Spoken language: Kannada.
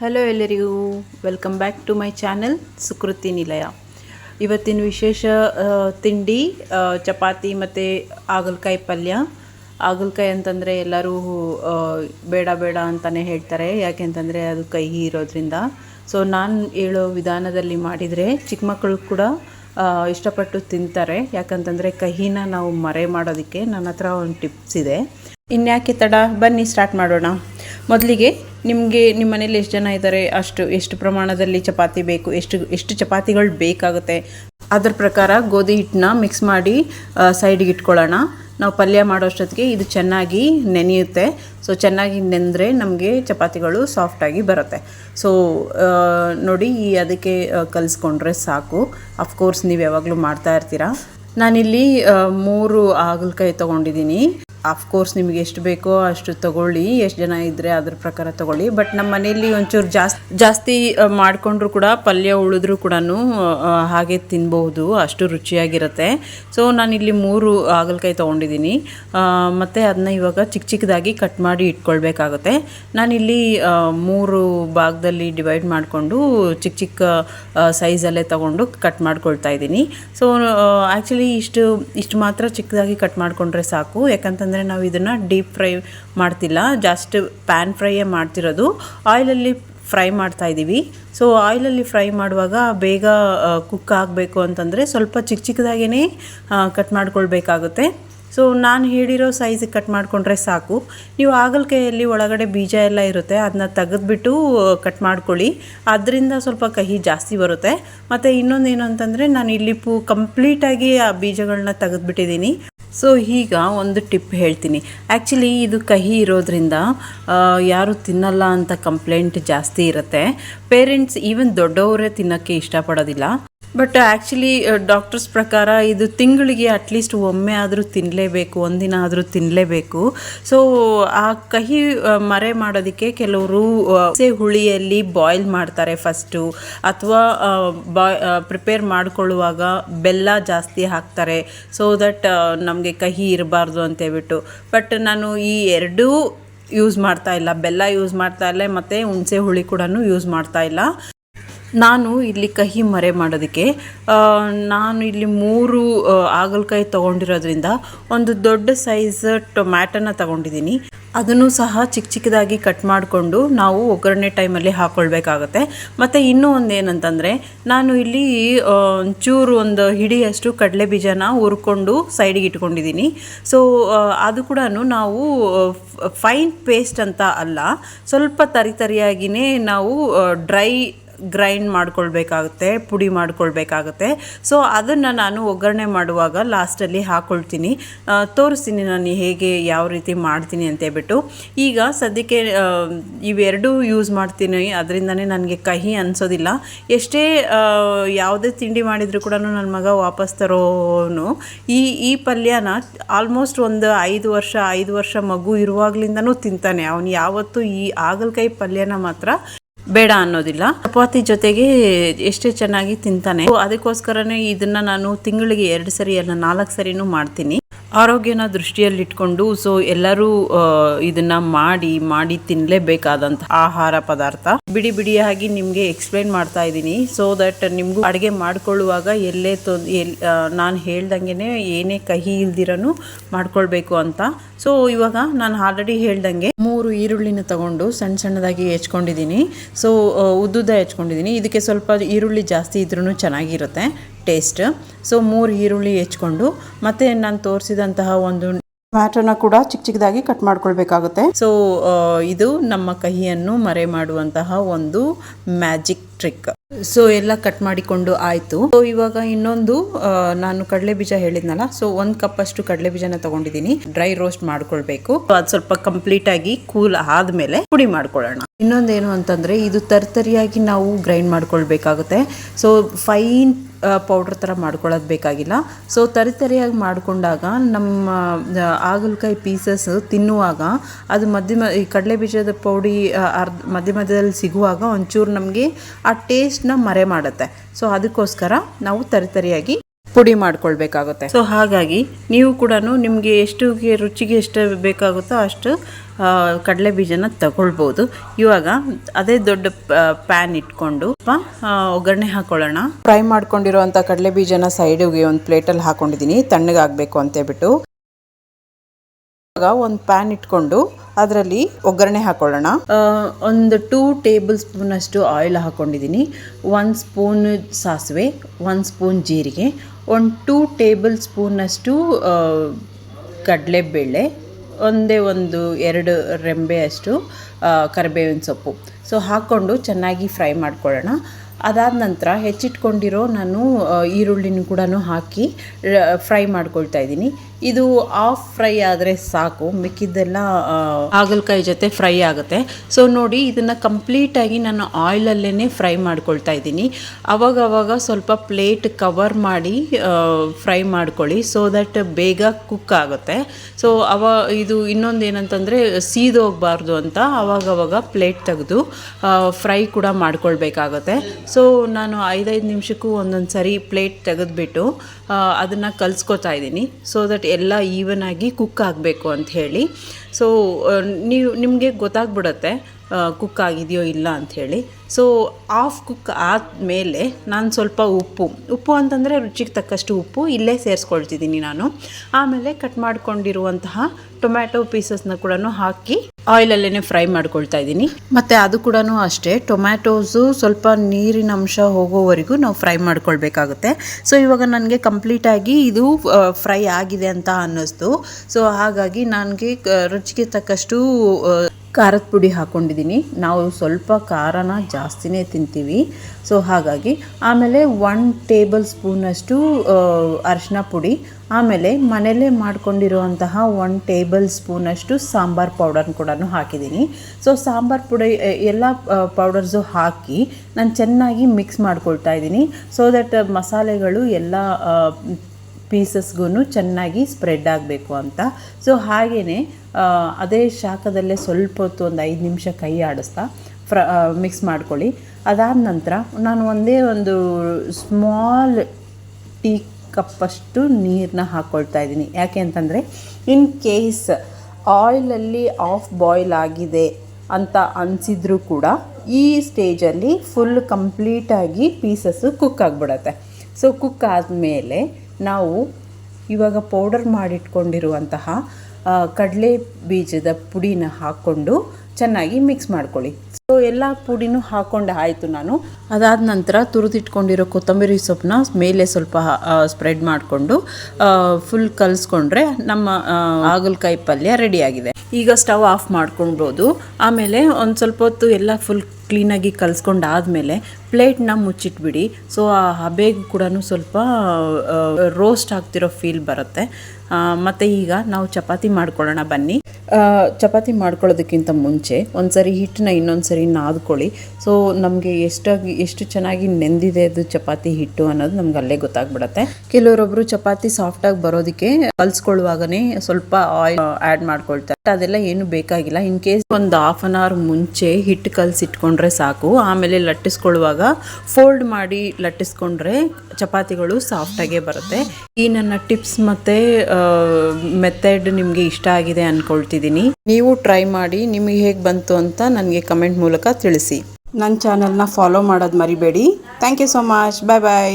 ಹಲೋ ಎಲ್ಲರಿಗೂ. Welcome back to my channel Sukruti Nilaya. ಇವತ್ತಿನ ವಿಶೇಷ ತಿಂಡಿ ಚಪಾತಿ ಮತ್ತು ಹಾಗಲಕಾಯಿ ಪಲ್ಯ. ಹಾಗಲಕಾಯಿ ಅಂತಂದರೆ ಎಲ್ಲರೂ ಬೇಡ ಬೇಡ ಅಂತಲೇ ಹೇಳ್ತಾರೆ. ಯಾಕೆಂತಂದರೆ ಅದು ಕಹಿ ಇರೋದ್ರಿಂದ ಸೊ ನಾನು ಹೇಳೋ ವಿಧಾನದಲ್ಲಿ ಮಾಡಿದರೆ ಚಿಕ್ಕ ಮಕ್ಕಳು ಕೂಡ ಇಷ್ಟಪಟ್ಟು ತಿಂತಾರೆ. ಯಾಕಂತಂದರೆ ಕಹಿನ ನಾವು ಮರೆ ಮಾಡೋದಕ್ಕೆ ನನ್ನ ಹತ್ರ ಒಂದು ಟಿಪ್ಸ್ ಇದೆ. ಇನ್ಯಾಕೆ ತಡ? ಬನ್ನಿ ಸ್ಟಾರ್ಟ್ ಮಾಡೋಣ. ಮೊದಲಿಗೆ ನಿಮಗೆ ನಿಮ್ಮ ಮನೇಲಿ ಎಷ್ಟು ಜನ ಇದ್ದಾರೆ ಅಷ್ಟು, ಎಷ್ಟು ಪ್ರಮಾಣದಲ್ಲಿ ಚಪಾತಿ ಬೇಕು? ಎಷ್ಟು ಎಷ್ಟು ಚಪಾತಿಗಳು ಬೇಕಾಗುತ್ತೆ? ಅದರ ಪ್ರಕಾರ ಗೋಧಿ ಹಿಟ್ಟನ್ನ ಮಿಕ್ಸ್ ಮಾಡಿ ಸೈಡಿಗೆ ಇಟ್ಕೊಳ್ಳೋಣ. ನಾವು ಪಲ್ಯ ಮಾಡೋಷ್ಟೊತ್ತಿಗೆ ಇದು ಚೆನ್ನಾಗಿ ನೆನೆಯುತ್ತೆ. ಸೊ ಚೆನ್ನಾಗಿ ನೆಂದರೆ ನಮಗೆ ಚಪಾತಿಗಳು ಸಾಫ್ಟಾಗಿ ಬರುತ್ತೆ. ಸೊ ನೋಡಿ ಈ ಅದಕ್ಕೆ ಕಲಿಸ್ಕೊಂಡ್ರೆ ಸಾಕು. ಅಫ್ಕೋರ್ಸ್ ನೀವು ಯಾವಾಗಲೂ ಮಾಡ್ತಾ ಇರ್ತೀರಾ. ನಾನಿಲ್ಲಿ ಮೂರು ಹಾಗಲಕಾಯಿ ತೊಗೊಂಡಿದ್ದೀನಿ. ಅಫ್ಕೋರ್ಸ್ ನಿಮಗೆ ಎಷ್ಟು ಬೇಕೋ ಅಷ್ಟು ತಗೊಳ್ಳಿ. ಎಷ್ಟು ಜನ ಇದ್ದರೆ ಅದ್ರ ಪ್ರಕಾರ ತಗೊಳ್ಳಿ. ಬಟ್ ನಮ್ಮ ಮನೆಯಲ್ಲಿ ಒಂಚೂರು ಜಾಸ್ತಿ ಜಾಸ್ತಿ ಮಾಡಿಕೊಂಡ್ರು ಕೂಡ ಪಲ್ಯ ಉಳಿದ್ರೂ ಕೂಡ ಹಾಗೆ ತಿನ್ಬಹುದು. ಅಷ್ಟು ರುಚಿಯಾಗಿರುತ್ತೆ. ಸೊ ನಾನಿಲ್ಲಿ ಮೂರು ಹಾಗಲಕಾಯಿ ತಗೊಂಡಿದ್ದೀನಿ. ಮತ್ತು ಅದನ್ನ ಇವಾಗ ಚಿಕ್ಕ ಚಿಕ್ಕದಾಗಿ ಕಟ್ ಮಾಡಿ ಇಟ್ಕೊಳ್ಬೇಕಾಗುತ್ತೆ. ನಾನಿಲ್ಲಿ ಮೂರು ಭಾಗದಲ್ಲಿ ಡಿವೈಡ್ ಮಾಡಿಕೊಂಡು ಚಿಕ್ಕ ಚಿಕ್ಕ ಸೈಜಲ್ಲೇ ತಗೊಂಡು ಕಟ್ ಮಾಡ್ಕೊಳ್ತಾ ಇದ್ದೀನಿ. ಸೊ ಆ್ಯಕ್ಚುಲಿ ಇಷ್ಟು ಇಷ್ಟು ಮಾತ್ರ ಚಿಕ್ಕದಾಗಿ ಕಟ್ ಮಾಡಿಕೊಂಡ್ರೆ ಸಾಕು. ಯಾಕಂತಂದರೆ ನಾವು ಇದನ್ನು ಡೀಪ್ ಫ್ರೈ ಮಾಡ್ತಿಲ್ಲ ಜಸ್ಟ್ ಪ್ಯಾನ್ ಫ್ರೈಯೇ ಮಾಡ್ತಿರೋದು. ಆಯಿಲಲ್ಲಿ ಫ್ರೈ ಮಾಡ್ತಾ ಇದ್ದೀವಿ ಸೊ ಆಯಿಲಲ್ಲಿ ಫ್ರೈ ಮಾಡುವಾಗ ಬೇಗ ಕುಕ್ ಆಗಬೇಕು ಅಂತಂದರೆ ಸ್ವಲ್ಪ ಚಿಕ್ಕ ಚಿಕ್ಕದಾಗೇ ಕಟ್ ಮಾಡ್ಕೊಳ್ಬೇಕಾಗುತ್ತೆ. ಸೊ ನಾನು ಹೇಳಿರೋ ಸೈಜಿಗೆ ಕಟ್ ಮಾಡಿಕೊಂಡ್ರೆ ಸಾಕು. ನೀವು ಹಾಗಲಕಾಯಲ್ಲಿ ಒಳಗಡೆ ಬೀಜ ಎಲ್ಲ ಇರುತ್ತೆ ಅದನ್ನ ತೆಗೆದ್ಬಿಟ್ಟು ಕಟ್ ಮಾಡ್ಕೊಳ್ಳಿ. ಅದರಿಂದ ಸ್ವಲ್ಪ ಕಹಿ ಜಾಸ್ತಿ ಬರುತ್ತೆ. ಮತ್ತು ಇನ್ನೊಂದು ಏನು ಅಂತಂದರೆ ನಾನು ಇಲ್ಲಿ ಪೂ ಕಂಪ್ಲೀಟಾಗಿ ಆ ಬೀಜಗಳನ್ನ ತೆಗೆದ್ಬಿಟ್ಟಿದ್ದೀನಿ. ಸೊ ಈಗ ಒಂದು ಟಿಪ್ ಹೇಳ್ತೀನಿ. ಆ್ಯಕ್ಚುಲಿ ಇದು ಕಹಿ ಇರೋದ್ರಿಂದ ಯಾರು ತಿನ್ನಲ್ಲ ಅಂತ ಕಂಪ್ಲೇಂಟ್ ಜಾಸ್ತಿ ಇರುತ್ತೆ. ಪೇರೆಂಟ್ಸ್ ಈವನ್ ದೊಡ್ಡವರೇ ತಿನ್ನೋಕ್ಕೆ ಇಷ್ಟಪಡೋದಿಲ್ಲ. ಬಟ್ ಆ್ಯಕ್ಚುಲಿ ಡಾಕ್ಟರ್ಸ್ ಪ್ರಕಾರ ಇದು ತಿಂಗಳಿಗೆ ಅಟ್ಲೀಸ್ಟ್ ಒಮ್ಮೆ ಆದರೂ ತಿನ್ನಲೇಬೇಕು ಒಂದಿನ ಆದರೂ ತಿನ್ನಲೇಬೇಕು ಸೊ ಆ ಕಹಿ ಮರೆ ಮಾಡೋದಕ್ಕೆ ಕೆಲವರು ಹುಳಿಯಲ್ಲಿ ಬಾಯ್ಲ್ ಮಾಡ್ತಾರೆ ಫಸ್ಟು ಅಥವಾ ಬಾಯ್ ಪ್ರಿಪೇರ್ ಮಾಡ್ಕೊಳ್ಳುವಾಗ ಬೆಲ್ಲ ಜಾಸ್ತಿ ಹಾಕ್ತಾರೆ. ಸೊ ದಟ್ ನಮಗೆ ಕಹಿ ಇರಬಾರ್ದು ಅಂತೇಳ್ಬಿಟ್ಟು ಬಟ್ ನಾನು ಈ ಎರಡೂ ಯೂಸ್ ಮಾಡ್ತಾ ಇಲ್ಲ. ಬೆಲ್ಲ ಯೂಸ್ ಮಾಡ್ತಾ ಇಲ್ಲ, ಮತ್ತು ಹುಣಸೆ ಹುಳಿ ಕೂಡ ಯೂಸ್ ಮಾಡ್ತಾ ಇಲ್ಲ. ನಾನು ಇಲ್ಲಿ ಕಹಿ ಮರೆ ಮಾಡೋದಕ್ಕೆ ನಾನು ಇಲ್ಲಿ ಮೂರು ಆಗಲ್ಕಾಯಿ ತೊಗೊಂಡಿರೋದ್ರಿಂದ ಒಂದು ದೊಡ್ಡ ಸೈಜ್ ಟೊಮ್ಯಾಟನ ತಗೊಂಡಿದ್ದೀನಿ. ಅದನ್ನು ಸಹ ಚಿಕ್ಕ ಚಿಕ್ಕದಾಗಿ ಕಟ್ ಮಾಡಿಕೊಂಡು ನಾವು ಒಗ್ಗರಣೆ ಟೈಮಲ್ಲಿ ಹಾಕ್ಕೊಳ್ಬೇಕಾಗತ್ತೆ ಮತ್ತು ಇನ್ನೂ ಒಂದು ಏನಂತಂದರೆ ನಾನು ಇಲ್ಲಿ ಒಂಚೂರು ಒಂದು ಹಿಡಿಯಷ್ಟು ಕಡಲೆ ಬೀಜನ ಹುರ್ಕೊಂಡು ಸೈಡಿಗೆ ಇಟ್ಕೊಂಡಿದ್ದೀನಿ. ಸೊ ಅದು ಕೂಡ ನಾವು ಫೈನ್ ಪೇಸ್ಟ್ ಅಂತ ಅಲ್ಲ, ಸ್ವಲ್ಪ ತರಿತರಿಯಾಗಿಯೇ ನಾವು ಡ್ರೈ ಗ್ರೈಂಡ್ ಮಾಡ್ಕೊಳ್ಬೇಕಾಗುತ್ತೆ, ಪುಡಿ ಮಾಡ್ಕೊಳ್ಬೇಕಾಗುತ್ತೆ. ಸೊ ಅದನ್ನು ನಾನು ಒಗ್ಗರಣೆ ಮಾಡುವಾಗ ಲಾಸ್ಟಲ್ಲಿ ಹಾಕ್ಕೊಳ್ತೀನಿ ತೋರಿಸ್ತೀನಿ ನಾನು ಹೇಗೆ ಯಾವ ರೀತಿ ಮಾಡ್ತೀನಿ ಅಂತೇಳ್ಬಿಟ್ಟು ಈಗ ಸದ್ಯಕ್ಕೆ ಇವೆರಡೂ ಯೂಸ್ ಮಾಡ್ತೀನಿ. ಅದರಿಂದನೇ ನನಗೆ ಕಹಿ ಅನಿಸೋದಿಲ್ಲ. ಎಷ್ಟೇ ಯಾವುದೇ ತಿಂಡಿ ಮಾಡಿದರೂ ಕೂಡ ನನ್ನ ಮಗ ವಾಪಸ್ ತರೋನು. ಈ ಈ ಪಲ್ಯನ ಆಲ್ಮೋಸ್ಟ್ ಒಂದು ಐದು ವರ್ಷ ಐದು ವರ್ಷ ಮಗು ಇರುವಾಗಲಿಂದನೂ ತಿಂತಾನೆ. ಅವನು ಯಾವತ್ತೂ ಈ ಹಾಗಲಕಾಯಿ ಪಲ್ಯನ ಮಾತ್ರ ಬೇಡ ಅನ್ನೋದಿಲ್ಲ. ಚಪಾತಿ ಜೊತೆಗೆ ಎಷ್ಟೇ ಚೆನ್ನಾಗಿ ತಿಂತಾನೆ. ಅದಕ್ಕೋಸ್ಕರನೇ ಇದನ್ನ ನಾನು ತಿಂಗಳಿಗೆ ಎರಡು ಸರಿ ಅಲ್ಲ ನಾಲ್ಕು ಸರಿನೂ ಮಾಡ್ತೀನಿ. ಆರೋಗ್ಯನ ದೃಷ್ಟಿಯಲ್ಲಿಟ್ಕೊಂಡು ಸೊ ಎಲ್ಲರೂ ಇದನ್ನ ಮಾಡಿ ಮಾಡಿ ತಿನ್ನಲೇಬೇಕಾದಂಥ ಆಹಾರ ಪದಾರ್ಥ. ಬಿಡಿ ಬಿಡಿಯಾಗಿ ನಿಮಗೆ ಎಕ್ಸ್ಪ್ಲೈನ್ ಮಾಡ್ತಾ ಇದ್ದೀನಿ. ಸೊ ದಟ್ ನಿಮ್ಗೂ ಅಡುಗೆ ಮಾಡ್ಕೊಳ್ಳುವಾಗ ಎಲ್ಲೇ ತೊ ನಾನು ಹೇಳ್ದಂಗೆ ಏನೇ ಕಹಿ ಇಲ್ದಿರನು ಮಾಡ್ಕೊಳ್ಬೇಕು ಅಂತ. ಸೊ ಇವಾಗ ನಾನು ಆಲ್ರೆಡಿ ಹೇಳ್ದಂಗೆ ಮೂರು ಈರುಳ್ಳಿನ ತಗೊಂಡು ಸಣ್ಣ ಸಣ್ಣದಾಗಿ ಹೆಚ್ಕೊಂಡಿದ್ದೀನಿ. ಸೊ ಉದ್ದುದ್ದ ಹೆಚ್ಕೊಂಡಿದ್ದೀನಿ. ಇದಕ್ಕೆ ಸ್ವಲ್ಪ ಈರುಳ್ಳಿ ಜಾಸ್ತಿ ಇದ್ರೂ ಚೆನ್ನಾಗಿರುತ್ತೆ. ಟೇಸ್ಟ್ ಸೊ ಮೂರು ಈರುಳ್ಳಿ ಹೆಚ್ಕೊಂಡು ಮತ್ತೆ ನಾನು ತೋರಿಸಿದಂತಹ ಒಂದು ಟೊಮ್ಯಾಟೊನ ಕೂಡ ಚಿಕ್ಕ ಚಿಕ್ಕದಾಗಿ ಕಟ್ ಮಾಡ್ಕೊಳ್ಬೇಕಾಗುತ್ತೆ. ಸೊ ಇದು ನಮ್ಮ ಕಹಿಯನ್ನು ಮರೆ ಮಾಡುವಂತಹ ಒಂದು ಮ್ಯಾಜಿಕ್ ಟ್ರಿಕ್ ಸೊ ಎಲ್ಲ ಕಟ್ ಮಾಡಿಕೊಂಡು ಆಯಿತು. ಸೊ ಇವಾಗ ಇನ್ನೊಂದು ನಾನು ಕಡಲೆ ಬೀಜ ಹೇಳಿದ್ನಲ್ಲ ಸೊ ಒಂದು ಕಪ್ ಅಷ್ಟು ಕಡಲೆ ಬೀಜನ ತಗೊಂಡಿದ್ದೀನಿ. ಡ್ರೈ ರೋಸ್ಟ್ ಮಾಡ್ಕೊಳ್ಬೇಕು. ಅದು ಸ್ವಲ್ಪ ಕಂಪ್ಲೀಟ್ ಆಗಿ ಕೂಲ್ ಆದ್ಮೇಲೆ ಪುಡಿ ಮಾಡ್ಕೊಳ್ಳೋಣ. ಇನ್ನೊಂದೇನು ಅಂತಂದ್ರೆ, ಇದು ತರ್ತರಿಯಾಗಿ ನಾವು ಗ್ರೈಂಡ್ ಮಾಡ್ಕೊಳ್ಬೇಕಾಗುತ್ತೆ. ಸೊ ಫೈನ್ ಪೌಡ್ರ್ ಥರ ಮಾಡ್ಕೊಳ್ಳೋದು ಬೇಕಾಗಿಲ್ಲ. ಸೊ ತರಿತರಿಯಾಗಿ ಮಾಡಿಕೊಂಡಾಗ ನಮ್ಮ ಆಗಲ್ಕಾಯಿ ಪೀಸಸ್ ತಿನ್ನುವಾಗ, ಅದು ಮಧ್ಯ ಈ ಕಡಲೆ ಬೀಜದ ಪೌಡಿ ಅರ್ಧ ಮಧ್ಯ ಮಧ್ಯದಲ್ಲಿ ಸಿಗುವಾಗ ಒಂಚೂರು ನಮಗೆ ಆ ಟೇಸ್ಟ್ನ ಮರೆ ಮಾಡುತ್ತೆ. ಸೊ ಅದಕ್ಕೋಸ್ಕರ ನಾವು ತರಿತರಿಯಾಗಿ ಪುಡಿ ಮಾಡ್ಕೊಳ್ಬೇಕಾಗುತ್ತೆ. ಸೊ ಹಾಗಾಗಿ ನೀವು ಕೂಡ ನಿಮಗೆ ಎಷ್ಟು ರುಚಿಗೆ ಎಷ್ಟು ಬೇಕಾಗುತ್ತೋ ಅಷ್ಟು ಕಡಲೆ ಬೀಜನ ತಗೊಳ್ಬೋದು. ಇವಾಗ ಅದೇ ದೊಡ್ಡ ಪ್ಯಾನ್ ಇಟ್ಕೊಂಡು ಒಗ್ಗರಣೆ ಹಾಕೊಳ್ಳೋಣ. ಫ್ರೈ ಮಾಡ್ಕೊಂಡಿರೋಂಥ ಕಡಲೆ ಬೀಜನ ಸೈಡಿಗೆ ಒಂದು ಪ್ಲೇಟಲ್ಲಿ ಹಾಕೊಂಡಿದ್ದೀನಿ. ತಣ್ಣಗಾಗಬೇಕು ಅಂತೇಳ್ಬಿಟ್ಟು. ಒಂದು ಪ್ಯಾನ್ ಇಟ್ಕೊಂಡು ಅದರಲ್ಲಿ ಒಗ್ಗರಣೆ ಹಾಕೊಳ್ಳೋಣ. ಒಂದು ಟೂ ಟೇಬಲ್ ಸ್ಪೂನ್ ಅಷ್ಟು ಆಯಿಲ್ ಹಾಕೊಂಡಿದ್ದೀನಿ. ಒಂದು ಸ್ಪೂನ್ ಸಾಸಿವೆ ಒಂದು ಸ್ಪೂನ್ ಜೀರಿಗೆ, ಒಂದು ಟೂ ಟೇಬಲ್ ಸ್ಪೂನಷ್ಟು ಕಡಲೆಬೇಳೆ, ಒಂದೇ ಒಂದು ಎರಡು ರೆಂಬೆ ಅಷ್ಟು ಕರಿಬೇವಿನ ಸೊಪ್ಪು. ಸೊ ಹಾಕ್ಕೊಂಡು ಚೆನ್ನಾಗಿ ಫ್ರೈ ಮಾಡ್ಕೊಳ್ಳೋಣ. ಅದಾದ ನಂತರ ಹೆಚ್ಚಿಟ್ಕೊಂಡಿರೋ ನಾನು ಈರುಳ್ಳಿನೂ ಕೂಡ ಹಾಕಿ ಫ್ರೈ ಮಾಡ್ಕೊಳ್ತಾ ಇದ್ದೀನಿ. ಇದು ಆಫ್ ಫ್ರೈ ಆದರೆ ಸಾಕು. ಮಿಕ್ಕಿದ್ದೆಲ್ಲ ಹಾಗಲಕಾಯಿ ಜೊತೆ ಫ್ರೈ ಆಗುತ್ತೆ. ಸೊ ನೋಡಿ, ಇದನ್ನು ಕಂಪ್ಲೀಟಾಗಿ ನಾನು ಆಯಿಲಲ್ಲೇ ಫ್ರೈ ಮಾಡ್ಕೊಳ್ತಾ ಇದ್ದೀನಿ. ಅವಾಗ ಸ್ವಲ್ಪ ಪ್ಲೇಟ್ ಕವರ್ ಮಾಡಿ ಫ್ರೈ ಮಾಡ್ಕೊಳ್ಳಿ. ಸೊ ದಟ್ ಬೇಗ ಕುಕ್ ಆಗುತ್ತೆ. ಸೊ ಅವ, ಇದು ಇನ್ನೊಂದು ಏನಂತಂದರೆ ಸೀದೋಗಬಾರ್ದು ಅಂತ ಅವಾಗವಾಗ ಪ್ಲೇಟ್ ತೆಗೆದು ಫ್ರೈ ಕೂಡ ಮಾಡ್ಕೊಳ್ಬೇಕಾಗತ್ತೆ. ಸೊ ನಾನು ಐದೈದು ನಿಮಿಷಕ್ಕೂ ಒಂದೊಂದು ಸರಿ ಪ್ಲೇಟ್ ತೆಗೆದುಬಿಟ್ಟು ಅದನ್ನು ಕಲ್ಸ್ಕೊತಾ ಇದ್ದೀನಿ. ಸೊ ದಟ್ ಎಲ್ಲ ಈವನ್ ಆಗಿ ಕುಕ್ ಆಗಬೇಕು ಅಂತ ಹೇಳಿ. ಸೊ ನೀವು ನಿಮಗೆ ಗೊತ್ತಾಗ್ಬಿಡುತ್ತೆ. ಕುಕ್ ಆಗಿದೆಯೋ ಇಲ್ಲ ಅಂಥೇಳಿ. ಸೊ ಆಫ್ ಕುಕ್ ಆದಮೇಲೆ ನಾನು ಸ್ವಲ್ಪ ಉಪ್ಪು. ಉಪ್ಪು ಅಂತಂದರೆ ರುಚಿಗೆ ತಕ್ಕಷ್ಟು ಉಪ್ಪು ಇಲ್ಲೇ ಸೇರಿಸ್ಕೊಳ್ತಿದ್ದೀನಿ ನಾನು. ಆಮೇಲೆ ಕಟ್ ಮಾಡ್ಕೊಂಡಿರುವಂತಹ ಟೊಮ್ಯಾಟೊ ಪೀಸಸ್ನ ಕೂಡ ಹಾಕಿ ಆಯಿಲಲ್ಲೇ ಫ್ರೈ ಮಾಡ್ಕೊಳ್ತಾ ಇದ್ದೀನಿ. ಮತ್ತು ಅದು ಕೂಡ ಅಷ್ಟೇ ಟೊಮ್ಯಾಟೋಸು ಸ್ವಲ್ಪ ನೀರಿನ ಅಂಶ ಹೋಗೋವರೆಗೂ ನಾವು ಫ್ರೈ ಮಾಡ್ಕೊಳ್ಬೇಕಾಗುತ್ತೆ. ಸೊ ಇವಾಗ ನನಗೆ ಕಂಪ್ಲೀಟಾಗಿ ಇದು ಫ್ರೈ ಆಗಿದೆ ಅಂತ ಅನ್ನಿಸ್ತು. ಸೊ ಹಾಗಾಗಿ ನನಗೆ ರುಚಿಗೆ ತಕ್ಕಷ್ಟು ಖಾರದ ಪುಡಿ ಹಾಕ್ಕೊಂಡಿದ್ದೀನಿ ನಾವು ಸ್ವಲ್ಪ ಖಾರನ ಜಾಸ್ತಿನೇ ತಿಂತೀವಿ. ಸೊ ಹಾಗಾಗಿ ಆಮೇಲೆ ಒನ್ ಟೇಬಲ್ ಸ್ಪೂನಷ್ಟು ಅರಿಶಿನ ಪುಡಿ, ಆಮೇಲೆ ಮನೆಯಲ್ಲೇ ಮಾಡ್ಕೊಂಡಿರುವಂತಹ ಒನ್ ಟೇಬಲ್ ಸ್ಪೂನಷ್ಟು ಸಾಂಬಾರ್ ಪೌಡರ್ ಕೂಡ ಹಾಕಿದ್ದೀನಿ. ಸೊ ಸಾಂಬಾರ್ ಪುಡಿ ಎಲ್ಲ ಪೌಡರ್ಸು ಹಾಕಿ ನಾನು ಚೆನ್ನಾಗಿ ಮಿಕ್ಸ್ ಮಾಡ್ಕೊಳ್ತಾ ಇದ್ದೀನಿ. ಸೊ ದಟ್ ಮಸಾಲೆಗಳು ಎಲ್ಲ ಪೀಸಸ್ಗೂ ಚೆನ್ನಾಗಿ ಸ್ಪ್ರೆಡ್ ಆಗಬೇಕು ಅಂತ. ಸೊ ಹಾಗೆಯೇ ಅದೇ ಶಾಖದಲ್ಲೇ ಸ್ವಲ್ಪ ಹೊತ್ತು ಒಂದು ಐದು ನಿಮಿಷ ಕೈ ಆಡಿಸ್ತಾ, ಫ್ರ ಮಿಕ್ಸ್ ಮಾಡ್ಕೊಳ್ಳಿ. ಅದಾದ ನಂತರ ನಾನು ಒಂದೇ ಒಂದು ಸ್ಮಾಲ್ ಟೀ ಕಪ್ಪಷ್ಟು ನೀರನ್ನ ಹಾಕ್ಕೊಳ್ತಾ ಇದ್ದೀನಿ. ಯಾಕೆ ಅಂತಂದರೆ ಇನ್ ಕೇಸ್ ಆಯಿಲಲ್ಲಿ ಆಫ್ ಬಾಯ್ಲ್ ಆಗಿದೆ ಅಂತ ಅನಿಸಿದ್ರೂ ಕೂಡ ಈ ಸ್ಟೇಜಲ್ಲಿ ಫುಲ್ ಕಂಪ್ಲೀಟಾಗಿ ಪೀಸಸ್ಸು ಕುಕ್ ಆಗಿಬಿಡತ್ತೆ. ಸೊ ಕುಕ್ ಆದಮೇಲೆ ನಾವು ಇವಾಗ ಪೌಡರ್ ಮಾಡಿಟ್ಕೊಂಡಿರುವಂತಹ ಕಡಲೆ ಬೀಜದ ಪುಡಿನ ಹಾಕ್ಕೊಂಡು ಚೆನ್ನಾಗಿ ಮಿಕ್ಸ್ ಮಾಡ್ಕೊಳ್ಳಿ. ಸೊ ಎಲ್ಲ ಪುಡಿನೂ ಹಾಕ್ಕೊಂಡು ಆಯಿತು ನಾನು. ಅದಾದ ನಂತರ ತುರಿದಿಟ್ಕೊಂಡಿರೋ ಕೊತ್ತಂಬರಿ ಸೊಪ್ಪನ್ನ ಮೇಲೆ ಸ್ವಲ್ಪ ಸ್ಪ್ರೆಡ್ ಮಾಡಿಕೊಂಡು ಫುಲ್ ಕಲಿಸ್ಕೊಂಡ್ರೆ ನಮ್ಮ ಹಾಗಲಕಾಯಿ ಪಲ್ಯ ರೆಡಿಯಾಗಿದೆ ಈಗ ಸ್ಟವ್ ಆಫ್ ಮಾಡ್ಕೊಳ್ಬೋದು. ಆಮೇಲೆ ಒಂದು ಸ್ವಲ್ಪ ಹೊತ್ತು ಎಲ್ಲ ಫುಲ್ ಕ್ಲೀನಾಗಿ ಕಲಿಸ್ಕೊಂಡು ಆದಮೇಲೆ ಪ್ಲೇಟ್ನ ಮುಚ್ಚಿಟ್ಬಿಡಿ. ಸೊ ಆ ಹಬೆಗೂ ಕೂಡ ಸ್ವಲ್ಪ ರೋಸ್ಟ್ ಆಗ್ತಿರೋ ಫೀಲ್ ಬರುತ್ತೆ. ಮತ್ತು ಈಗ ನಾವು ಚಪಾತಿ ಮಾಡ್ಕೊಳ್ಳೋಣ, ಬನ್ನಿ. ಚಪಾತಿ ಮಾಡ್ಕೊಳ್ಳೋದಕ್ಕಿಂತ ಮುಂಚೆ ಒಂದ್ಸರಿ ಹಿಟ್ಟನ್ನ ಇನ್ನೊಂದು ಸರಿ ನಾದ್ಕೊಳ್ಳಿ. ಸೊ ನಮಗೆ ಎಷ್ಟಾಗಿ, ಎಷ್ಟು ಚೆನ್ನಾಗಿ ನೆಂದಿದೆ ಅದು ಚಪಾತಿ ಹಿಟ್ಟು ಅನ್ನೋದು ನಮ್ಗೆ ಅಲ್ಲೇ ಗೊತ್ತಾಗ್ಬಿಡತ್ತೆ. ಕೆಲವರೊಬ್ಬರು ಚಪಾತಿ ಸಾಫ್ಟಾಗಿ ಬರೋದಕ್ಕೆ ಕಲ್ಸ್ಕೊಳ್ಳುವಾಗನೇ ಸ್ವಲ್ಪ ಆಯಿಲ್ ಆ್ಯಡ್ ಮಾಡ್ಕೊಳ್ತಾರೆ. ಅದೆಲ್ಲ ಏನು ಬೇಕಾಗಿಲ್ಲ. ಇನ್ ಕೇಸ್ ಒಂದು ಹಾಫ್ ಅನ್ ಅವರ್ ಮುಂಚೆ ಹಿಟ್ಟು ಕಲಸಿಟ್ಕೊಂಡ್ರೆ ಸಾಕು. ಆಮೇಲೆ ಲಟ್ಟಿಸ್ಕೊಳ್ಳುವಾಗ ಫೋಲ್ಡ್ ಮಾಡಿ ಲಟ್ಟಿಸ್ಕೊಂಡ್ರೆ ಚಪಾತಿಗಳು ಸಾಫ್ಟಾಗೇ ಬರುತ್ತೆ. ಈ ನನ್ನ ಟಿಪ್ಸ್ ಮತ್ತು ಮೆಥಡ್ ನಿಮಗೆ ಇಷ್ಟ ಆಗಿದೆ ಅಂದ್ಕೊಳ್ತಿದ್ದೀನಿ ನೀವು ಟ್ರೈ ಮಾಡಿ ನಿಮಗೆ ಹೇಗೆ ಬಂತು ಅಂತ ನನಗೆ ಕಮೆಂಟ್ ಮೂಲಕ ತಿಳಿಸಿ. ನನ್ನ ಚಾನಲ್ನ ಫಾಲೋ ಮಾಡೋದು ಮರಿಬೇಡಿ. Thank you so much bye bye